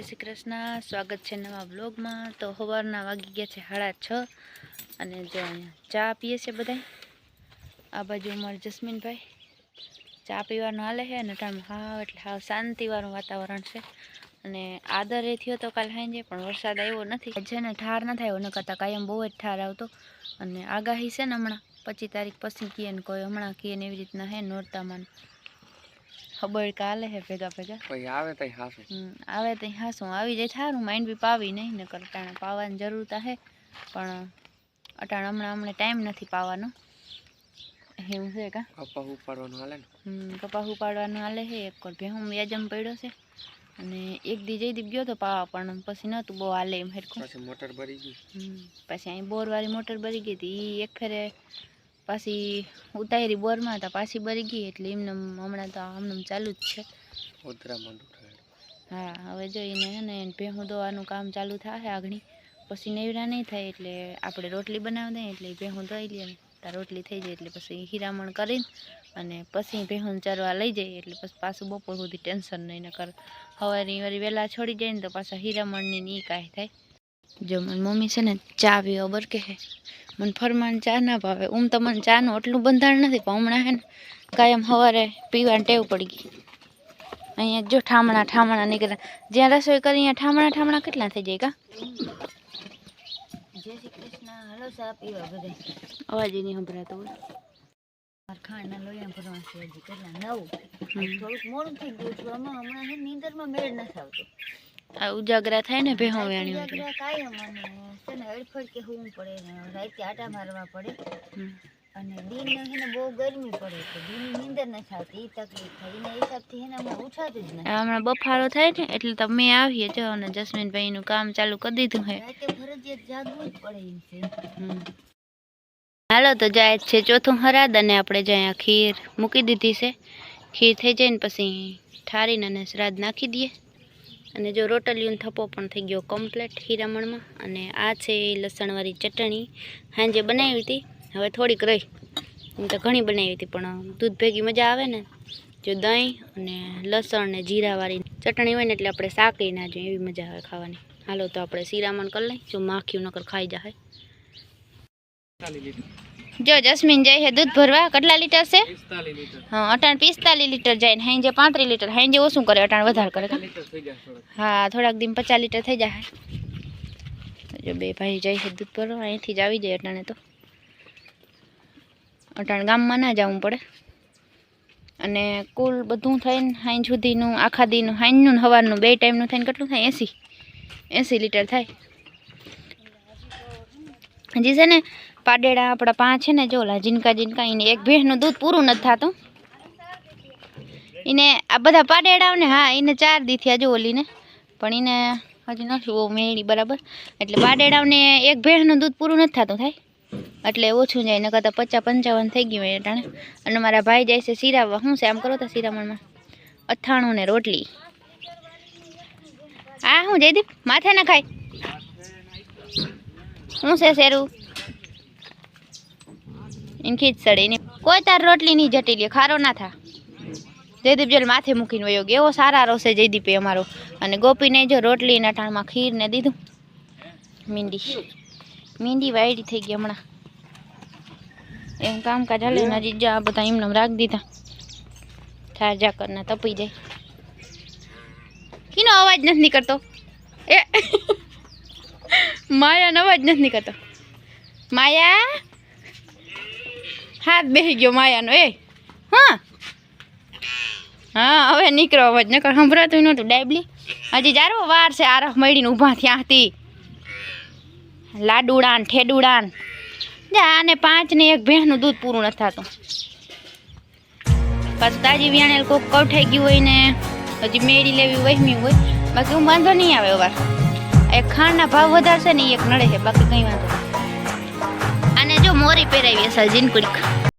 જય શ્રી કૃષ્ણ. સ્વાગત છે નવા બ્લોગમાં તો સવારના વાગી ગયા છે સાડા છ અને જો અહીંયા ચા પીએ છે બધા આ બાજુ અમારા જસ્મીનભાઈ ચા પીવાનું હાલે છે અને ટાઈમ હાવ એટલે હાવ શાંતિવાળું વાતાવરણ છે. અને આદર એ થયો તો કાલે સાંજે, પણ વરસાદ આવ્યો નથી. છે ને ઠાર ન થાય ન કરતાં કાયમ બહુ જ ઠાર આવતો. અને આગાહી છે ને હમણાં, પચીસ તારીખ પછી કીએ ને કોઈ, હમણાં કીએ ને એવી રીતના હે નોરતામાં. ખબર કાલે હે ભેગા ભેગા. કોઈ આવે તઈ હાસું હમ, આવે તો હાસું આવી જાય સારું માઇન્ડ બી પાવી નહીં ને અટાણે પાવાની જરૂર તો હે. પણ અટાણ હમણાં હમણાં ટાઈમ નથી પાવાનો. એવું છે કા? કપા ઉપાડવાનું હાલે ને? હમ, કપાસ ઉપાડવાનું હાલે હે. એક કોર ભેહું વ્યાજમ પડ્યો છે. અને એક દી જઈ ગયો તો પાવા પણ પછી નહોતું બહુ હાલે એમ હેરખું પછી મોટર ભરી ગઈ? પછી અહીં બોરવાળી મોટર બરી ગઈ હતી. એ એક ફેરે પાછી ઉતારી બોરમાં હતા પાછી બરી ગઈ એટલે એમને હમણાં તો હમણાં ચાલુ જ છે. હા હવે જોઈને હે ને ભેહું દોવાનું કામ ચાલુ થાય આગળ પછી નેવરા નહીં થાય એટલે આપણે રોટલી બનાવી દઈએ એટલે ભેહું ધોઈ લઈએ ત્યાં રોટલી થઈ જાય એટલે પછી હીરામણ કરીને અને પછી ભેહું ચરવા લઈ જઈએ એટલે પછી પાછું બપોર સુધી ટેન્શન નહીં ને કર. સવારે વળી વહેલા છોડી જાય ને તો પાછા હીરામણની ની કાંઈ થાય. જો મારી મમ્મી છે ને ચા પીવા બરકે હે. મને ફરમાન ચા ના ભાવે. ઉમ તો મને ચાનું એટલું બંધારણ નથી પણ હમણાં હે ને કાયમ સવારે પીવાની ટેવ પડી ગઈ. અહીંયા જો ઠામણા ઠામણા નીકળે. જ્યાં રસોઈ કરી અહીંયા ઠામણા ઠામણા કેટલા થઈ જાય કા? જય શ્રી કૃષ્ણ. હાલો ચા પીવા બધા. અવાજ નહીં સંભળાતો હોય. મારા ખાંડના લોયા ભરવા છે હજી. કેટલા નવ? થોડુંક મોડું થઈ ગયું છે આમાં હમણાં છે નીંદરમાં મેળ નથી આવતો. આ ઉજાગરા થાય ને ભેહો વેણી ઉજાગરા કાયમ મને છે ને હડફડ કે હું પડે ને રાતે આટા મારવા પડે. અને દિન ને બહુ ગરમી પડે તો દિનની નીંદર નથી થતી તકલીફ થાય. એના હિસાબથી એને હમણાં ઉઠાતું જ નથી. હમણાં બફારો થાય ને એટલે તમે આવીએ જો અને જસ્મીનભાઈનું કામ ચાલુ કરી દીધું હે. રાતે ફરજિયાત જાગવું જ પડે છે. હાલો તો જાય છે ચોથું હરાદ અને આપણે જ્યાં ખીર મૂકી દીધી છે. ખીર થઈ જાય ને પછી ઠારીને અને શ્રાદ્ધ નાખી દઈએ. અને જો રોટલીનો થપ્પો પણ થઈ ગયો કમ્પ્લેટ હીરામણમાં અને આ છે લસણવાળી ચટણી. સાંજે બનાવી હતી. હવે થોડીક રહી. એમ તો ઘણી બનાવી હતી, પણ દૂધ ભેગી મજા આવે ને, જો દહીં અને લસણ ને જીરાવાળી ચટણી હોય ને એટલે આપણે શાક લઈ ના જોઈએ, એવી મજા આવે ખાવાની. હાલો તો આપણે શીરામણ કરી લઈએ. જો માખીયું નકર ખાઈ જાય જો જસ્મીન જાય છે દૂધ ભરવા. કેટલા લીટર છે? હા અટાણ પિસ્તાલીસ લીટર જાય ને હાંજે પાંત્રીસ લીટર. હાંજે ઓછું કરે અટાણ વધારે કરે. હા થોડાક દિન પચાસ લીટર થઈ જાય. જો બે ભાઈ જાય છે દૂધ ભરવા અહીંથી જ આવી જાય અટાણે તો. અટાણ ગામમાં ના જવું પડે. અને કુલ બધું થઈને હાંજ સુધીનું આખા દીનું હાંજનું ને સવારનું બે ટાઈમનું થઈને કેટલું થાય? એંસી. એંસી લીટર થાય. હજી છે ને પાડેડા આપણા પાંચ છે ને જો ઓલા જીનકા જીનકા એને એક ભેંસનું દૂધ પૂરું નથી થતું. એને આ બધા પાડેડાઓને, હા, એને ચાર દી થયા જો ઓલીને. પણ એને હજી નથી મેળી, બરાબર? એટલે પાડેડાઓને એક ભેંસનું દૂધ પૂરું નથી થતું થાય. એટલે ઓછું જાય, નકર તો પચાસ પંચાવન થઈ ગયું હોય અટાણે. અને મારા ભાઈ જાય છે સિરાવવા શું છે, આમ કરો તો સિરામણમાં અથાણું ને રોટલી. હા, હું જયદીપ, માથે ના ખાય. શું છે, શેરું? એને ખીચ સડે. કોઈ તાર રોટલી નહીં જટી લે ખારો ના થા. જયદીપ જલ માથે મૂકીને વયો ગયો. એવો સારા રોસે જયદીપે અમારો. અને ગોપીને જો રોટલી નટાણમાં ટાણમાં ખીર ને દીધું. મીંડી. મીંડી વાયડી થઈ ગઈ હમણાં. એમ કામકાજ હાલે ને હજી આ બધા એમને એમ રાખી દીધા. થાર જા કરના તપી જાય. કીનો અવાજ નથી નીકળતો. એ. માયાનો અવાજ નથી નીકળતો. માયા? હાથ બેસી ગયો માયાનો, એ. હા. હા, હવે નીકળો અવાજ નકર સંભળાતું નહોતું ડાયબલી હજી જારો, વાર છે આરફ મળીને ઊભા થયા હતી. લાડુડાન, ઠેડુડાન. આને પાંચ ને એક ભેંસનું દૂધ પૂરું નથી થતું. પાછું તાજી વ્યાણેલ કોક કવઠાઈ ગયું હોય ને, હજી મેળી લેવી વહેમી હોય. બાકી હું વાંધો નહીં આવે વાર એક ખાંડના ભાવ વધારશે ને, એક નડે છે, બાકી કંઈ વાંધો નહીં. આને જો મોરી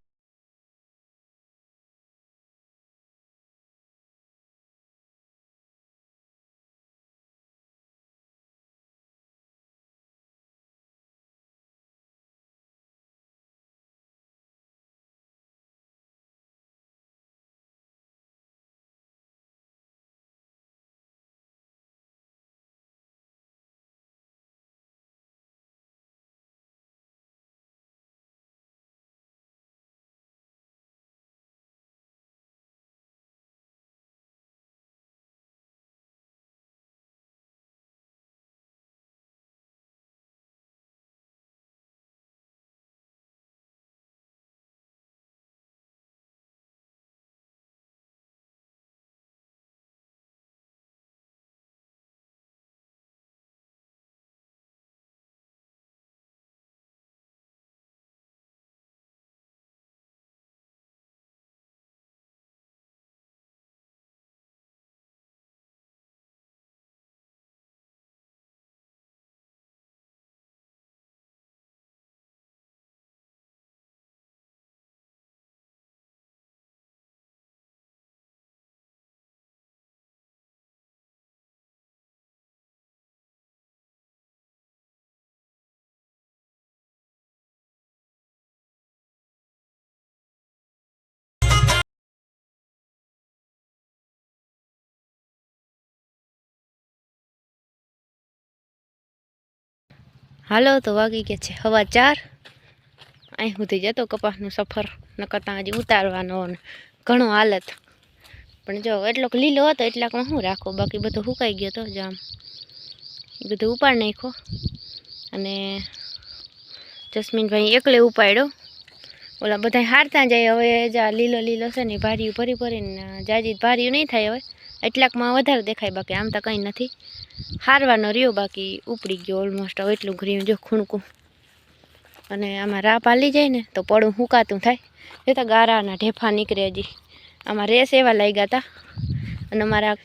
હાલો, તો વાગી ગયા છે હવા ચાર. અહીં સુધી જતો કપાસનું સફર નકરતા હજી ઉતારવાનો ઘણો હાલત. પણ જો એટલોક લીલો હતો એટલાકમાં શું રાખો? બાકી બધું સુકાઈ ગયો તો જામ એ બધું ઉપાડ નાખ્યો. અને જસ્મીનભાઈ એકલે ઉપાડ્યો. ઓલા બધા હારતા જાય, હવે જા લીલો લીલો છે ને ભારીયું ભરી ભરીને, જાજી ભારીયું નહીં થાય હવે. એટલાકમાં વધારે દેખાય બાકી, આમ તો કંઈ નથી. હારવાનો રહ્યો બાકી, ઉપડી ગયો ઓલમોસ્ટ હવે એટલું ઘર્યું જો ખૂણકું. અને આમાં રાપ હાલી જાય ને, તો પડું હુકાતું થાય. એ તો ગારાના ઢેફા નીકળે હજી. આમાં રેસ એવા લાગ્યા હતા અને અમારા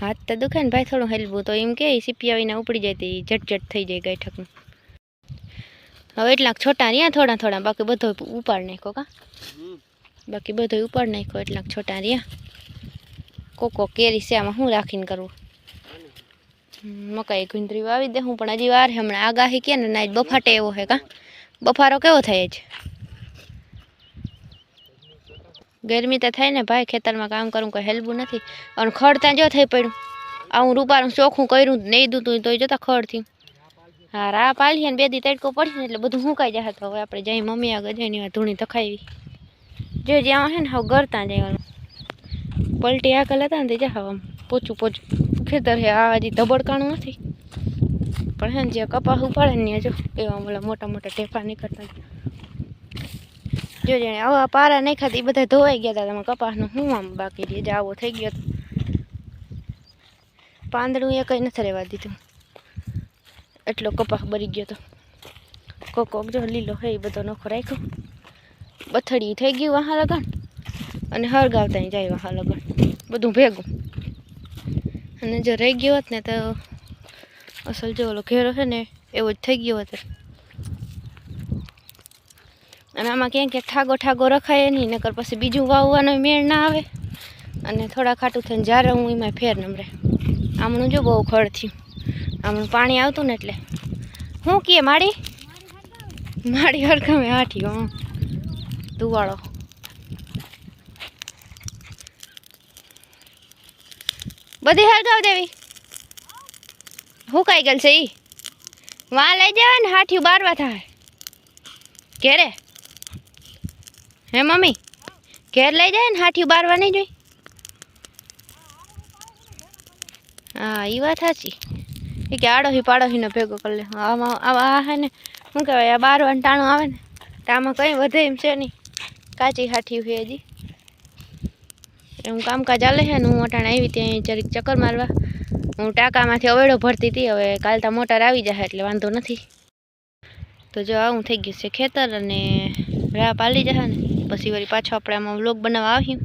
હાથ તો દુખે ને ભાઈ, થોડું હેલવું. તો એમ કે, સીપી આવીને ઉપડી જાય તો ઝટઝટ થઈ જાય ગાયઠકનું હવે એટલાક છોટા રહ્યા થોડા થોડા, બાકી બધો ઉપાડ નાખો કા. બાકી બધું ઉપાડ નાખ્યો એટલાક છોટા રહ્યા. કોકો કેરી છે, આમાં શું રાખીને કરવું મકાઈ ગુંદરી વાવી દે હું, પણ હજી વાર હમણાં આગાહી કે ને ના બફાટે એવો હે કા? બફારો કેવો થાય છે? ગરમી તો થાય ને ભાઈ, ખેતરમાં કામ કરું, કોઈ હેલ્પું નથી. અને ખડ ત્યાં જો થઈ પડ્યું. આ હું રૂપારું ચોખ્ખું કર્યું, નહીં દૂતું તોય જતા ખડ થયું હા રા પાલી ને, બે દી તડકો પડશે એટલે બધું સુકાઈ જાય તો હવે આપણે જઈ, મમ્મી આગળ જઈને ધૂણી તખાવી જો જ્યાં હે ને હવે ગરતા જાય પલટી પલટી આગળ હતા ને તે જા આમ પોચું પોચું. ખેતર હે આ હજી ધબડકાણું નથી. પણ હે ને જે કપાસ ઉપાડે ને જો, એવા ઓલા મોટા મોટા ટેફા નીકળતા જો. જાણે આવા પારા નહીં ખાતી બધા ધોવાઈ ગયા હતા તમે કપાસનું હું આમ બાકી રહી? આવો થઈ ગયો પાંદડું એ કંઈ નથી રહેવા દીધું. એટલો કપાસ બરી ગયો તો. કોક કોક જો લીલો હે, એ બધો નોખો રાખ્યો. બથડી થઈ ગયું વાહા લગન અને હળગાવતા જાય વાહા લગન બધું ભેગું. અને જો રહી ગયો હોત ને તો અસલ જો ઓલો ઘેરો છે ને, એવો જ થઈ ગયો હતો. અને આમાં ક્યાંક ક્યાંક ઠાગો ઠાગો રખાય નહીં, નકર પછી બીજું વાવવાનો મેળ ના આવે. અને થોડા ખાટું થઈને જ્યારે હું એમાં ફેર નમરે. આમનું જો બહુ ખડ થયું. આમનું પાણી આવતું ને એટલે. શું કીએ માડી માડી હરખમે હાઠી, હં. તુવાળો બધી હરગાવ દેવી. હું કાઈ ગયેલ છે ઈ? વાં લઈ જવાય ને હાથી બારવા થાય. ઘેરે? હે મમ્મી? ઘેર લઈ જાય ને હાથી બારવા નહીં જોઈ? હા એ વાત સાચી. એ કે આડોહી પાડોહીનો ભેગો કરી લે. આમાં આ હે ને, શું કહેવાય, આ બારવાનું ટાણું આવે ને, તો આમાં કંઈ વધે એમ છે નહીં. કાચી હાઠી હોય હજી. હું કામકાજ ચાલે છે ને હું અટાણે આવી ત્યાં જરીક ચક્કર મારવા. હું ટાંકામાંથી અવેડો ભરતી હતી, હવે કાલ તો મોટર આવી જશે એટલે વાંધો નથી. તો જો આવું થઈ ગયું છે ખેતર અને રાહ પાલી જશે ને, પછી વળી પાછો આપણે આમાં વ્લોગ બનાવવા આવ્યું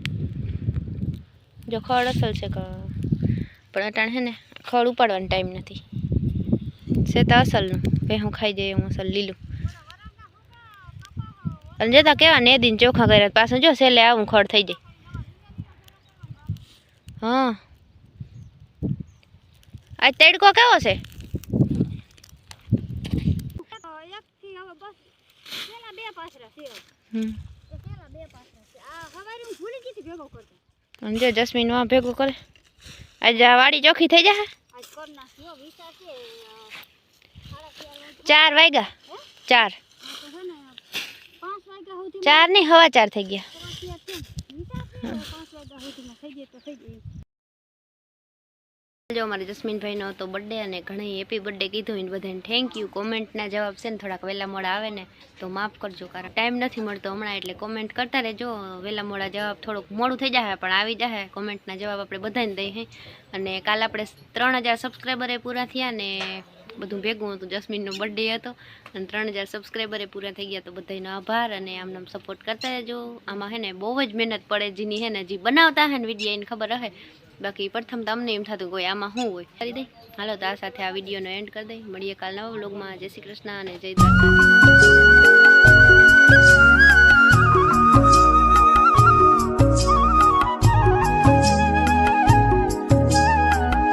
જો ખડ અસલ છે પણ અટાણે છે ને ખડ ઉપાડવાનો ટાઈમ નથી. છે તો અસલનું ભાઈ હું ખાઈ જઈએ હું અસલ લીલું. અને જતા કેવા ને દિન ચોખા કર્યા પાછું જો સેલે આવું ખડ થઈ જાય. હા. આજ તડકો કેવો છે? હમ. અને જો જસ્મીનમાં ભેગું કરે. આજે આ વાડી ચોખ્ખી થઈ જશે ચાર વાગ્યા. ચાર. ચાર નહીં હવા ચાર થઈ ગયા. જો મારે જસ્મીનભાઈનો હતો બર્થડે અને ઘણી હેપી બર્થડે કીધું એને બધાને. થેન્ક યુ કોમેન્ટના જવાબ છે ને થોડાક વહેલા મોડા આવે ને તો માફ કરજો કારણ ટાઈમ નથી મળતો હમણાં એટલે કોમેન્ટ કરતા રહેજો. વહેલા મોડા જવાબ થોડુંક મોડું થઈ જાય પણ આવી જાય કોમેન્ટના જવાબ આપણે બધાને દઈએ. અને કાલ આપણે ત્રણ હજાર સબસ્ક્રાઈબરે પૂરા થયા ને બધું ભેગું હતું. જસ્મીનનો બર્થડે હતો અને ત્રણ હજાર સબસ્ક્રાઈબરે પૂરા થઈ ગયા તો બધાનો આભાર અને આમને સપોર્ટ કરતા રહેજો. આમાં હે ને બહુ જ મહેનત પડે જેની હે ને જે બનાવતા હે ને વીડિયો એને ખબર હે. બાકી પ્રથમ તો અમને એમ થતું કોઈ આમાં શું હોય? કરી દઈ હાલો તો આ સાથે આ વિડીયોનો એન્ડ કરી દઈ. મળીએ કાલના વ્લોગમાં જય શ્રી કૃષ્ણ અને જય દ્વારકા